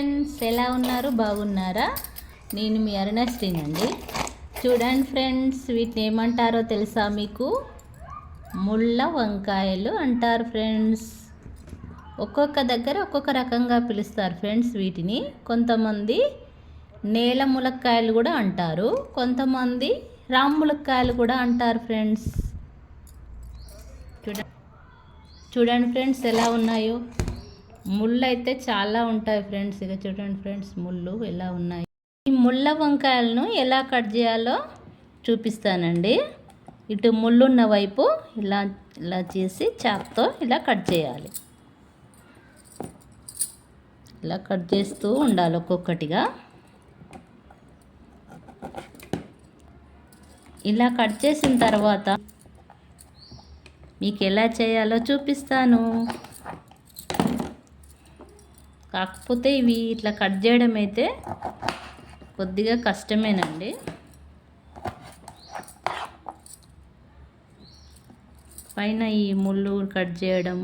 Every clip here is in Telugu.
ఫ్రెండ్స్ ఎలా ఉన్నారు? బాగున్నారా? నేను మీ అరుణశ్రీని అండి చూడండి ఫ్రెండ్స్ వీటిని ఏమంటారో తెలుసా మీకు? ముళ్ళ వంకాయలు అంటారు ఫ్రెండ్స్ ఒక్కొక్క దగ్గర ఒక్కొక్క రకంగా పిలుస్తారు ఫ్రెండ్స్ వీటిని. కొంతమంది నేల ములక్కాయలు కూడా అంటారు. కొంతమంది రామ్ ములక్కాయలు కూడా అంటారు ఫ్రెండ్స్ చూడ చూడండి ఫ్రెండ్స్ ఎలా ఉన్నాయో. ముళ్ళు అయితే చాలా ఉంటాయి ఫ్రెండ్స్. ఇక చూడండి ఫ్రెండ్స్ ముళ్ళు ఎలా ఉన్నాయి. ఈ ముళ్ళ వంకాయలను ఎలా కట్ చేయాలో చూపిస్తానండి. ఇటు ముళ్ళున్న వైపు ఇలా ఇలా చేసి చాక్తో ఇలా కట్ చేయాలి. ఇలా కట్ చేస్తూ ఉండాలి ఒక్కొక్కటిగా. ఇలా కట్ చేసిన తర్వాత మీకు ఎలా చేయాలో చూపిస్తాను. కాకపోతే ఇవి ఇట్లా కట్ చేయడం అయితే కొద్దిగా కష్టమేనండి. పైన ఈ ముళ్ళు కట్ చేయడం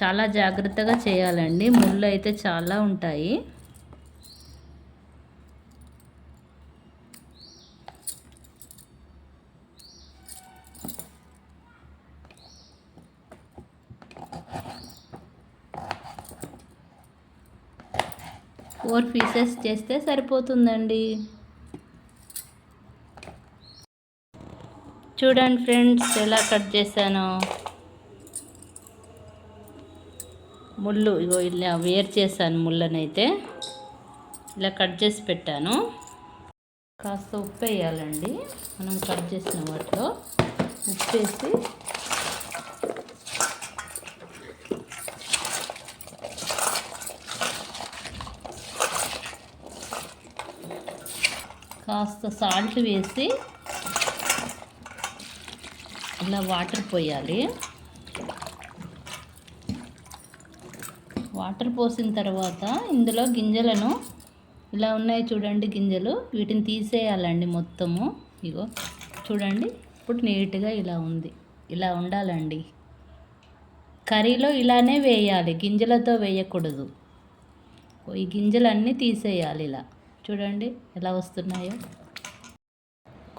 చాలా జాగ్రత్తగా చేయాలండి. ముళ్ళు అయితే చాలా ఉంటాయి. ఫోర్ పీసెస్ చేస్తే సరిపోతుందండి. చూడండి ఫ్రెండ్స్ ఎలా కట్ చేశాను. ముళ్ళు ఇగో ఇలా వేరు చేశాను ముళ్ళనైతే. ఇలా కట్ చేసి పెట్టాను. కాస్త ఉప్పు వేయాలండి. మనం కట్ చేసిన వాటిలో ఉప్పు వేసి కాస్త సాల్ట్ వేసి ఇలా వాటర్ పోయాలి. వాటర్ పోసిన తర్వాత ఇందులో గింజలను ఇలా ఉన్నాయి చూడండి గింజలు. వీటిని తీసేయాలండి మొత్తము. ఇగో చూడండి ఇప్పుడు నీట్గా ఇలా ఉంది. ఇలా ఉండాలండి. కర్రీలో ఇలానే వేయాలి గింజలతో వేయకూడదు. ఈ గింజలన్నీ తీసేయాలి ఇలా. చూడండి ఎలా వస్తున్నాయో.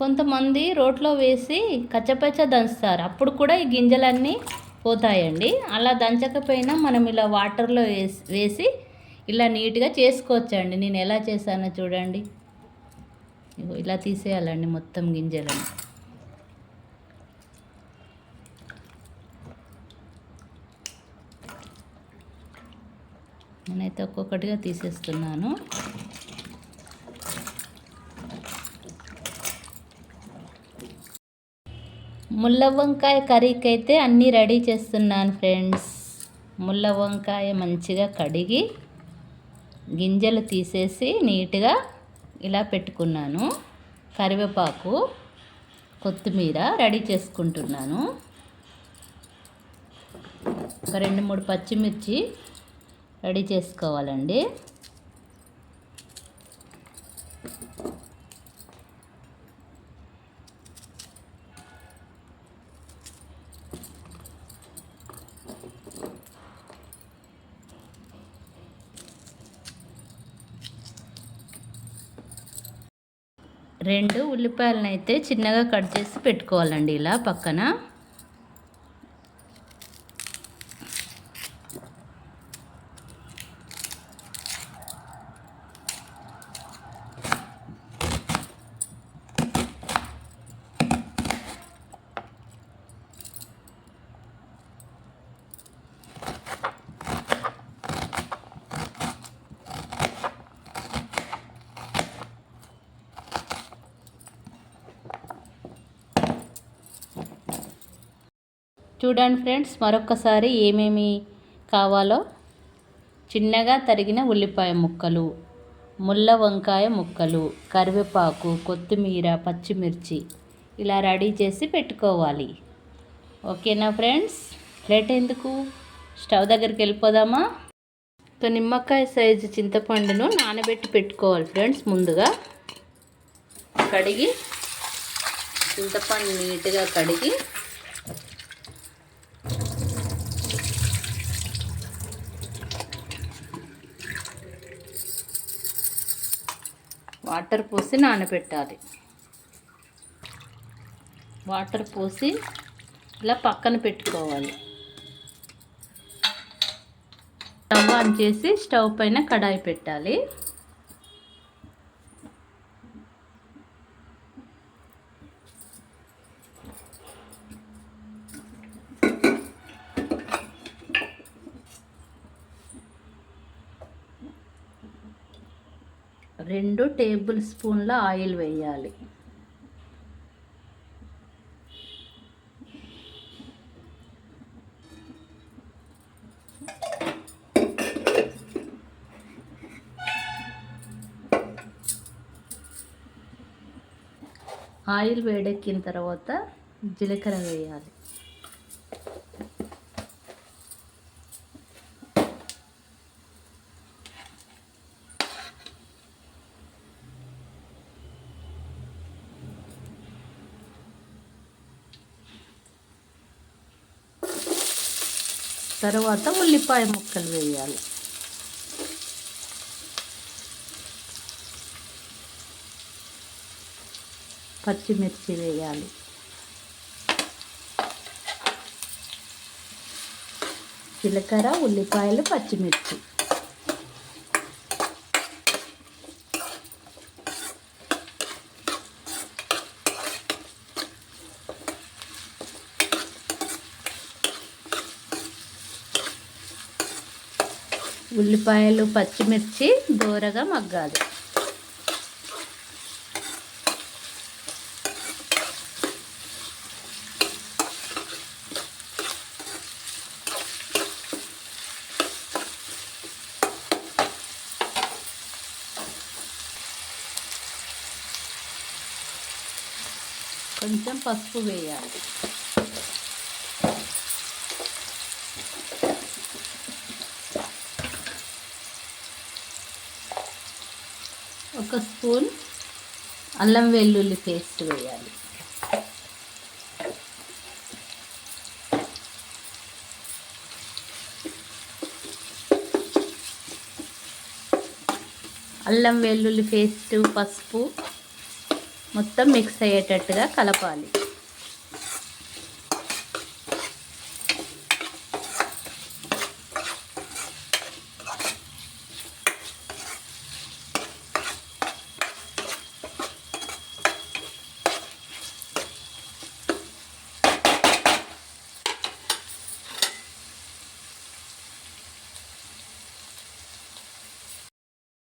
కొంతమంది రోట్లో వేసి కచ్చపచ్చ దంచుతారు. అప్పుడు కూడా ఈ గింజలన్నీ పోతాయండి. అలా దంచకపోయినా మనం ఇలా వాటర్లో వేసి వేసి ఇలా నీట్గా చేసుకోవచ్చండి. నేను ఎలా చేశానో చూడండి. ఇగో ఇలా తీసేయాలండి మొత్తం గింజలను. నేనైతే ఒక్కొక్కటిగా తీసేస్తున్నాను. ముళ్ళ వంకాయ కర్రీకి అయితే అన్నీ రెడీ చేస్తున్నాను ఫ్రెండ్స్. ముళ్ళ వంకాయ మంచిగా కడిగి గింజలు తీసేసి నీట్గా ఇలా పెట్టుకున్నాను. కరివేపాకు కొత్తిమీర రెడీ చేసుకుంటున్నాను. ఒక రెండు మూడు పచ్చిమిర్చి రెడీ చేసుకోవాలండి. రెండు ఉల్లిపాయలను అయితే చిన్నగా కట్ చేసి పెట్టుకోవాలండి ఇలా పక్కన. చూడండి ఫ్రెండ్స్ మరొకసారి ఏమేమి కావాలో. చిన్నగా తరిగిన ఉల్లిపాయ ముక్కలు ముల్ల వంకాయ ముక్కలు కరివేపాకు కొత్తిమీర పచ్చిమిర్చి ఇలా రెడీ చేసి పెట్టుకోవాలి. ఓకేనా ఫ్రెండ్స్? లేట్ ఎందుకు? స్టవ్ దగ్గరికి వెళ్ళిపోదామా? సో నిమ్మకాయ సైజు చింతపండును నానబెట్టి పెట్టుకోవాలి ఫ్రెండ్స్ ముందుగా. కడిగి చింతపండు నీట్గా కడిగి వాటర్ పోసి నానబెట్టాలి. వాటర్ పోసి ఇలా పక్కన పెట్టుకోవాలి. స్టవ్ ఆన్ చేసి స్టవ్ పైన కడాయి పెట్టాలి రెండు టేబుల్ స్పూన్ల ఆయిల్ వేయాలి. ఆయిల్ వేడెక్కిన తర్వాత జీలకర్ర వేయాలి. తర్వాత ఉల్లిపాయ ముక్కలు వేయాలి. పచ్చిమిర్చి వేయాలి. జీలకర్ర ఉల్లిపాయలు పచ్చిమిర్చి. ఉల్లిపాయలు పచ్చిమిర్చి దూరగా మగ్గాలి. కొంచెం పసుపు వేయాలి. ఒక స్పూన్ అల్లం వెల్లుల్లి పేస్ట్ వేయాలి. అల్లం వెల్లుల్లి పేస్ట్ పసుపు మొత్తం మిక్స్ అయ్యేటట్టుగా కలపాలి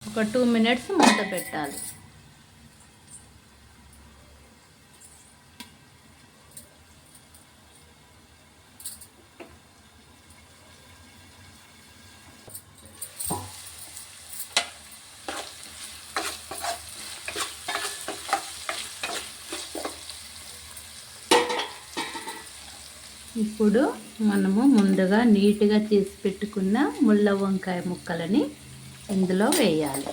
ఒక టూ మినిట్స్ మూత పెట్టాలి. ఇప్పుడు మనము ముందుగా నీట్గా చేసి పెట్టుకున్న ముళ్ళ వంకాయ ముక్కలని ఇందులో వేయాలి.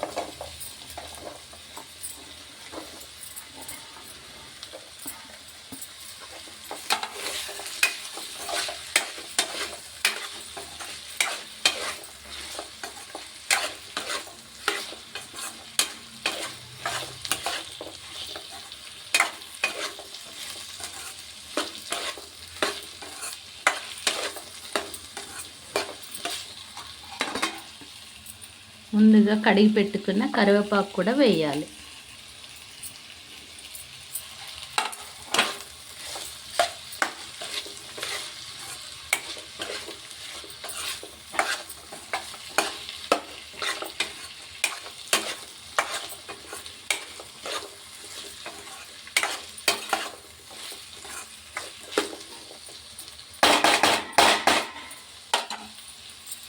ముందుగా కడిగి పెట్టుకున్న కరివేపాకు కూడా వేయాలి.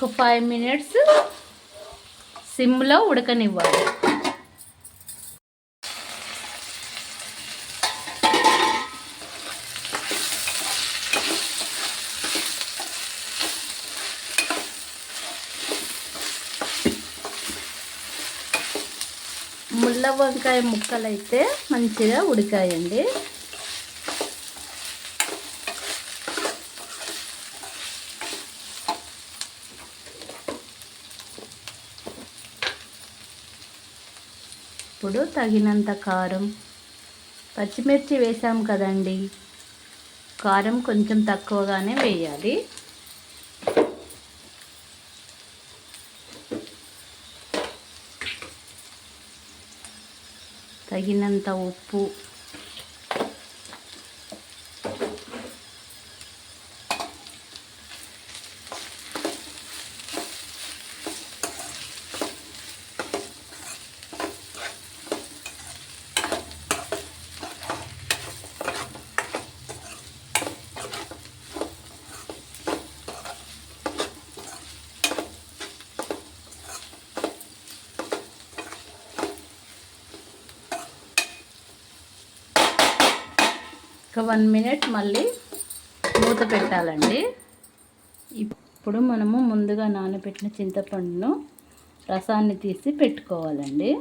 ఒక ఫైవ్ మినిట్స్ సిమ్లో ఉడకనివ్వాలి. ముళ్ళ వంకాయ ముక్కలైతే మంచిగా ఉడికాయండి. ఇప్పుడు తగినంత కారం. పచ్చిమిర్చి వేసాం కదండి. కారం కొంచెం తక్కువగానే వేయాలి. తగినంత ఉప్పు వన్ మినిట్ మళ్ళీ మూత పెట్టాలండి. ఇప్పుడు మనము ముందుగా నానబెట్టిన చింతపండును రసాన్ని తీసి పెట్టుకోవాలండి.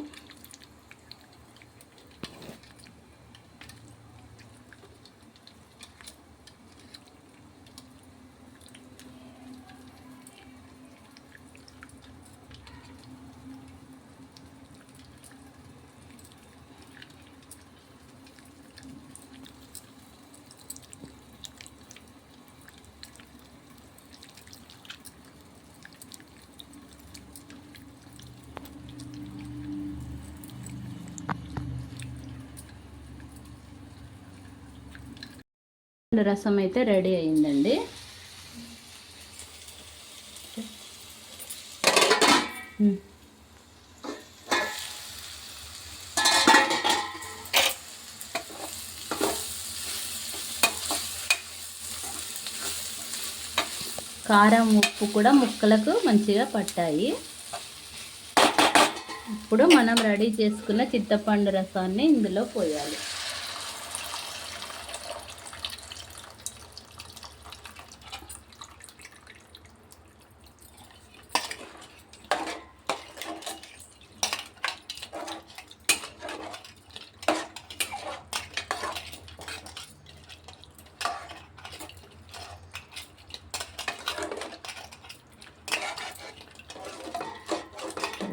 రసం అయితే రెడీ అయిందండి. కారం ఉప్పు కూడా ముక్కలకు మంచిగా పట్టాయి. ఇప్పుడు మనం రెడీ చేసుకున్న చింతపండు రసాన్ని ఇందులో పోయాలి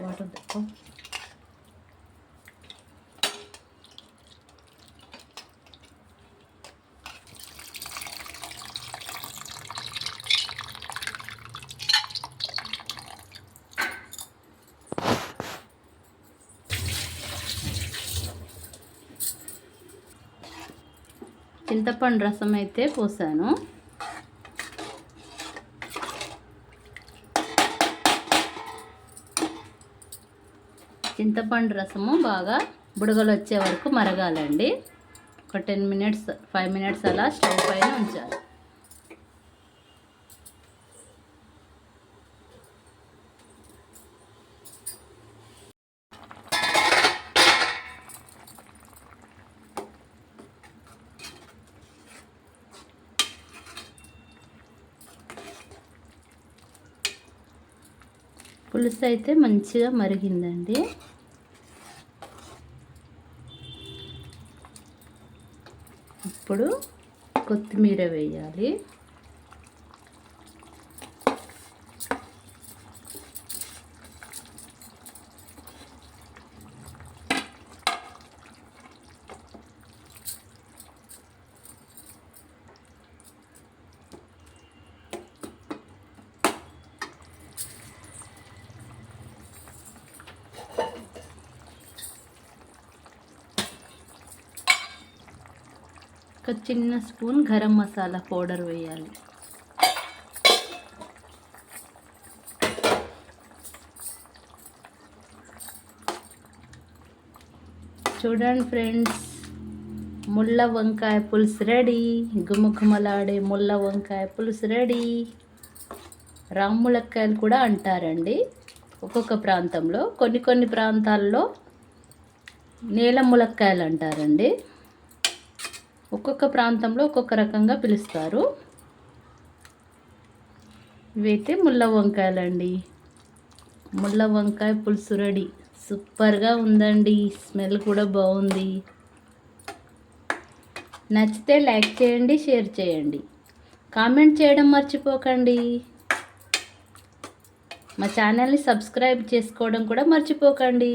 వాటర్ తక్కువ చింతపండు రసం అయితే పోసాను. చింతపండు రసము బాగా బుడగలు వచ్చే వరకు మరగాలండి. ఒక టెన్ మినిట్స్ ఫైవ్ మినిట్స్ అలా స్టవ్ పైన ఉంచాలి. పులుసు అయితే మంచిగా మరిగిందండి. ఇప్పుడు కొత్తిమీర వేయాలి. ఒక చిన్న స్పూన్ గరం మసాలా పౌడర్ వేయాలి. చూడండి ఫ్రెండ్స్ ముళ్ళ వంకాయ పులుసు రెడీ. గుమగుమలాడే ముళ్ళ వంకాయ పులుసు రెడీ. రాములక్కాయలు కూడా అంటారండి. ఒక్కొక్క ప్రాంతంలో కొన్ని కొన్ని ప్రాంతాల్లో నేల ములక్కాయలు అంటారండి. ఒక్కొక్క ప్రాంతంలో ఒక్కొక్క రకంగా పిలుస్తారు. ఇవైతే ముళ్ళ వంకాయలండి. ముళ్ళ వంకాయ పులుసు రెడీ. సూపర్గా ఉందండి. స్మెల్ కూడా బాగుంది. నచ్చితే లైక్ చేయండి షేర్ చేయండి. కామెంట్ చేయడం మర్చిపోకండి. మా ఛానల్ని సబ్స్క్రైబ్ చేసుకోవడం కూడా మర్చిపోకండి.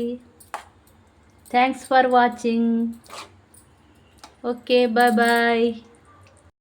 Thanks for watching. Okay bye bye